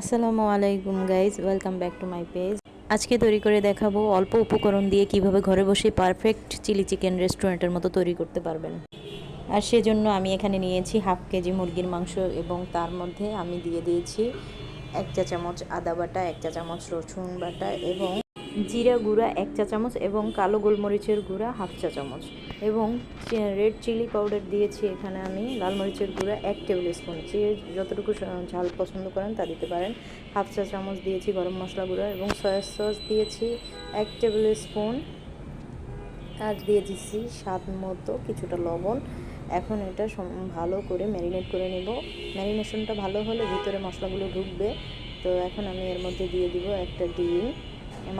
আসসালামু আলাইকুম guys, welcome back to my page. আজকে তৈরি করে দেখাবো অল্প উপকরণ দিয়ে কীভাবে ঘরে বসে পারফেক্ট চিলি চিকেন রেস্টুরেন্টের মতো তৈরি করতে পারবেন। আর সেজন্য আমি এখানে নিয়েছি হাফ কেজি মুরগির মাংস এবং তার মধ্যে আমি দিয়ে দিয়েছি এক চা চামচ আদা বাটা, এক চা চামচ রসুন বাটা এবং জিরা গুঁড়া এক চা চামচ এবং কালো গোলমরিচের গুঁড়া হাফ চা চামচ এবং রেড চিলি পাউডার দিয়েছি এখানে আমি। লাল মরিচের গুঁড়া এক টেবিল স্পুন যে যতটুকু ঝাল পছন্দ করেন তা দিতে পারেন। হাফ চা চামচ দিয়েছি গরম মশলা গুঁড়া এবং সয়া সস দিয়েছি এক টেবিল স্পুন আর দিয়ে দিচ্ছি স্বাদ মতো কিছুটা লবণ। এখন এটা ভালো করে ম্যারিনেট করে নেব। ম্যারিনেশনটা ভালো হলে ভিতরে মশলাগুলো ঢুকবে। তো এখন আমি এর মধ্যে দিয়ে দিব একটা ডিম।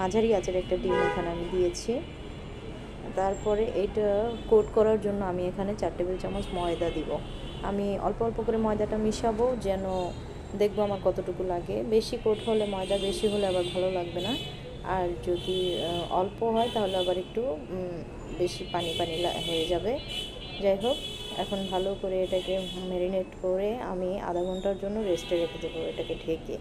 মাঝারি আচার একটা ডিম এখানে আমি দিয়েছি। তারপরে এটা কোট করার জন্য আমি এখানে চার টেবিল চামচ ময়দা দিব। আমি অল্প অল্প করে ময়দাটা মিশাবো যেন দেখব আমার কতটুকু লাগে। বেশি কোট হলে ময়দা, বেশি হলে আবার ভালো লাগবে না। আর যদি অল্প হয় তাহলে আবার একটু বেশি পানি পানি হয়ে যাবে। যাই হোক, এখন ভালো করে এটাকে ম্যারিনেট করে আমি আধা ঘণ্টার জন্য রেস্টে রেখে দেবো এটাকে ঢেকে।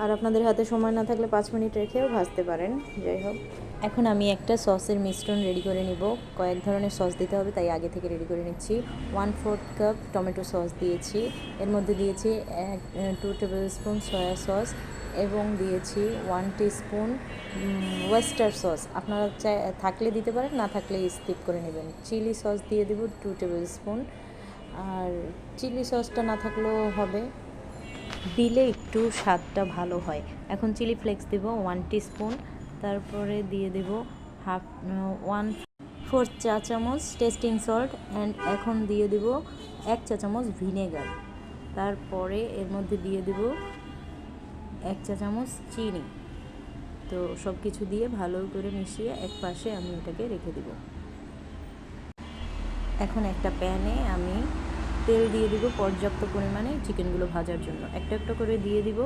আর আপনাদের হাতে সময় না থাকলে পাঁচ মিনিট রেখেও ভাজতে পারেন, যাই হোক। এখন আমি একটা সসের মিশ্রণ রেডি করে নিব। কয়েক ধরনের সস দিতে হবে, তাই আগে থেকে রেডি করে নিচ্ছি। One fourth cup tomato sauce দিয়েছি। এর মধ্যে দিয়েছি এক, two tablespoon soya sauce এবং দিয়েছি ওয়ান স্পুন ওয়েস্টার সস। আপনারা চাই, থাকলে দিতে পারেন, না থাকলে স্কিপ করে নেবেন। চিলি সস দিয়ে দেব টু টেবিল স্পুন। আর চিলি সসটা না থাকলেও হবে। দিলে একটু স্বাদটা ভালো হয়। এখন চিলি ফ্লেক্স দেব ওয়ান স্পুন তারপরে দিয়ে দেব হাফ ওয়ান ফোর চা চামচ টেস্টিং সল্ট অ্যান্ড এখন দিয়ে দেব এক চা চামচ ভিনেগার তারপরে এর মধ্যে দিয়ে দেব এক চা চামচ চিনি। তো সব কিছু দিয়ে ভালো করে মিশিয়ে এক পাশে আমি এটাকে রেখে দেব। এখন একটা প্যানে আমি তেল দিয়ে দিব পর্যাপ্ত পরিমাণে চিকেনগুলো ভাজার জন্য। একটা একটা করে দিয়ে দিব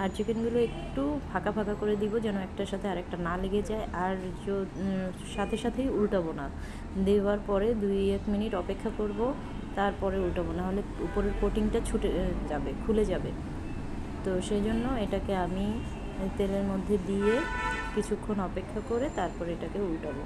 আর চিকেনগুলো একটু ফাঁকা ফাঁকা করে দিব যেন একটার সাথে আরেকটা না লেগে যায়। আর সাথে সাথেই উল্টাবো না। দেওয়ার পরে দুই এক মিনিট অপেক্ষা করব, তারপরে উল্টাবো। না হলে উপরের কোটিংটা ছুটে যাবে, খুলে যাবে। তো সেই জন্য এটাকে আমি তেলের মধ্যে দিয়ে কিছুক্ষণ অপেক্ষা করে তারপরে এটাকে উল্টাবো।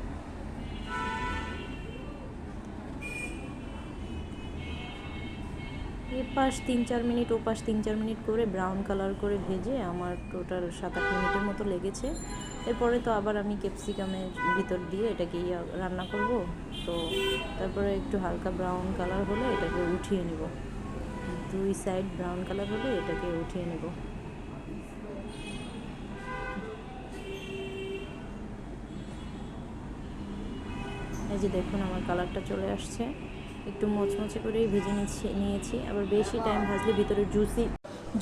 এ পাশ তিন চার মিনিট ও পাশ তিন চার মিনিট করে ব্রাউন কালার করে ভেজে আমার টোটাল সাত আট মিনিটের মতো লেগেছে। এরপরে তো আবার আমি ক্যাপসিকামের ভিতর দিয়ে এটাকে রান্না করব। তো তারপরে একটু হালকা ব্রাউন কালার হলে এটাকে উঠিয়ে নেব। দুই সাইড ব্রাউন কালার হলে এটাকে উঠিয়ে নেব। এই যে দেখুন আমার কালারটা চলে আসছে। একটু মচমচে করেই ভেজে নিয়েছি। আবার বেশি টাইম ভাজলে ভিতরে জুসি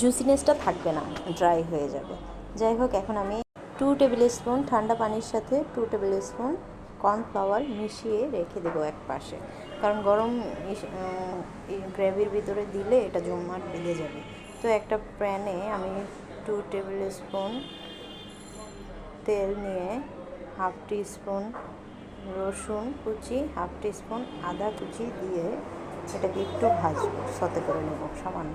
জুসিনেসটা থাকবে না ড্রাই হয়ে যাবে। যাই হোক, এখন আমি টু টেবিল স্পুন ঠান্ডা পানির সাথে টু টেবিল স্পুন কর্নফ্লাওয়ার মিশিয়ে রেখে দেবো এক পাশে। কারণ গরম গ্রেভির ভিতরে দিলে এটা জমাট বেঁধে যাবে। তো একটা প্যানে আমি টু টেবিল স্পুন তেল নিয়ে হাফ টি স্পুন রসুন কুচি, হাফ টিস্পুন, আদা কুচি দিয়ে এটাকে একটু ভাজবো, সতে করে নেব, সামান্য।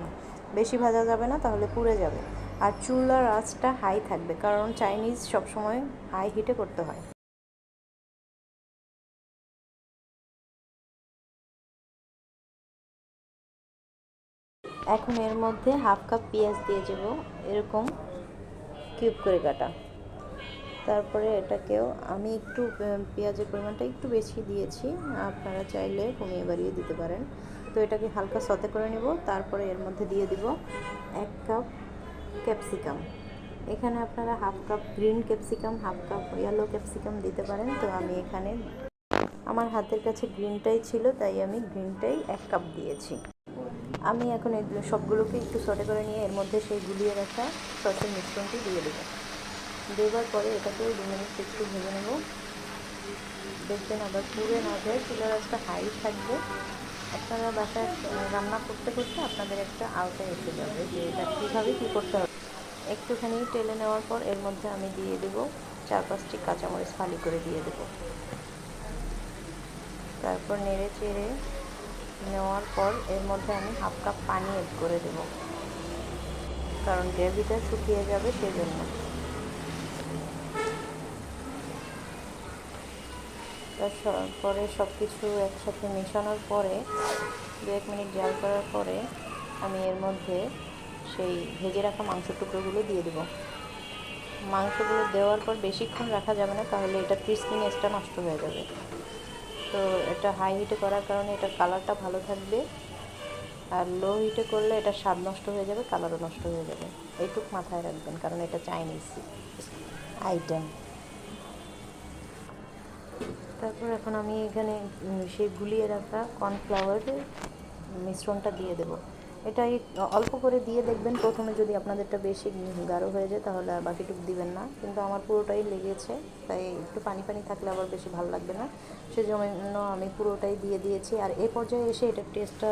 বেশি ভাজা যাবে না, তাহলে পুড়ে যাবে। আর চুলার আঁচটা হাই থাকবে, কারণ চাইনিজ সবসময় হাই হিটে করতে হয়। এখন এর মধ্যে হাফ কাপ পেঁয়াজ দিয়ে দেবো, এরকম কিউব করে কাটা। তারপরে এটাকেও আমি একটু পেঁয়াজের পরিমাণটা একটু বেশি দিয়েছি, আপনারা চাইলে কমিয়ে বাড়িয়ে দিতে পারেন। তো এটাকে হালকা সতে করে নেব, তারপরে এর মধ্যে দিয়ে দিব এক কাপ ক্যাপসিকাম। এখানে আপনারা half cup green capsicum, half cup yellow capsicum দিতে পারেন। তো আমি এখানে, আমার হাতের কাছে গ্রিনটাই ছিল, তাই আমি গ্রিনটাই এক কাপ দিয়েছি। আমি এখন এগুলো সবগুলোকে একটু সটে করে নিয়ে এর মধ্যে সেই গুলিয়ে রাখা সসের মিশ্রণটি দিয়ে দেবো। দেওয়ার পরে এটাকেও দু মিনিট একটু ভেজে নেব। দেখবেন আবার পুড়ে না যায়, চুলার আজটা হাই থাকবে। আপনারা বাসায় রান্না করতে করতে আপনাদের একটা আওতায় এসে যাবে যে এটা কীভাবে কী করতে হবে। একটুখানি টেলে নেওয়ার পর এর মধ্যে আমি দিয়ে দেবো চার পাঁচটি কাঁচামরিচ ফালি করে দিয়ে দেব। তারপর নেড়ে চেড়ে নেওয়ার পর এর মধ্যে আমি হাফ কাপ পানি এড করে দেবো। কারণ গ্রেভিটা শুকিয়ে যাবে সেজন্য। তারপরে সব কিছু একসাথে মেশানোর পরে দু এক মিনিট জাল করার পরে আমি এর মধ্যে সেই ভেজে রাখা মাংসের টুকরোগুলো দিয়ে দেবো। মাংসগুলো দেওয়ার পর বেশিক্ষণ রাখা যাবে না, তাহলে এটা ক্রিস্পিনেসটা নষ্ট হয়ে যাবে। তো এটা হাই হিটে করার কারণে এটার কালারটা ভালো থাকবে আর লো হিটে করলে এটা স্বাদ নষ্ট হয়ে যাবে, কালারও নষ্ট হয়ে যাবে। এইটুক মাথায় রাখবেন, কারণ এটা চাইনিজ আইটেম। তারপর এখন আমি এখানে সেই গুলিয়ে রাখা কর্নফ্লাওয়ারের মিশ্রণটা দিয়ে দেবো। এটা অল্প করে দিয়ে দেখবেন, প্রথমে যদি আপনাদেরটা বেশি গাঢ় হয়ে যায়, তাহলে আর বাকিটুকু দিবেন না। কিন্তু আমার পুরোটাই লেগেছে, তাই একটু পানি পানি থাকলে আবার বেশি ভালো লাগবে না। সেজন্য আমি পুরোটাই দিয়ে দিয়েছি। আর এ পর্যায়ে এসে এটা টেস্টটা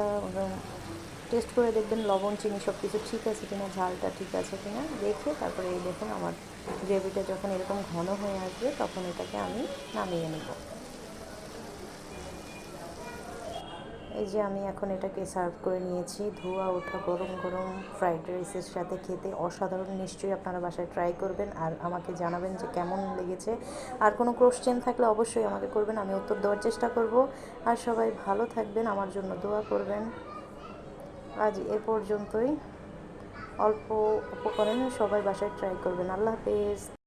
টেস্ট করে দেখবেন, লবণ, চিনি সব কিছু ঠিক আছে কিনা, ঝালটা ঠিক আছে কিনা, দেখে তারপরে এই দেখুন, আমার গ্রেভিটা যখন এরকম ঘন হয়ে আসবে, তখন এটাকে আমি নামিয়ে নেব। এই যে আমি এখন এটাকে সার্ভ করে নিয়েছি, ধোয়া, ওঠা, গরম গরম ফ্রাইড রাইসের সাথে খেতে অসাধারণ, নিশ্চয়ই আপনারা বাসায় ট্রাই করবেন আর আমাকে জানাবেন যে কেমন লেগেছে। আর কোনো কোশ্চেন থাকলে অবশ্যই আমাকে করবেন, আমি উত্তর দেওয়ার চেষ্টা করব। আর সবাই ভালো থাকবেন, আমার জন্য দোয়া করবেন। আজ এ পর্যন্তই। অল্প উপকরণে সবাই বাসায় ট্রাই করবেন। আল্লাহ হাফেজ।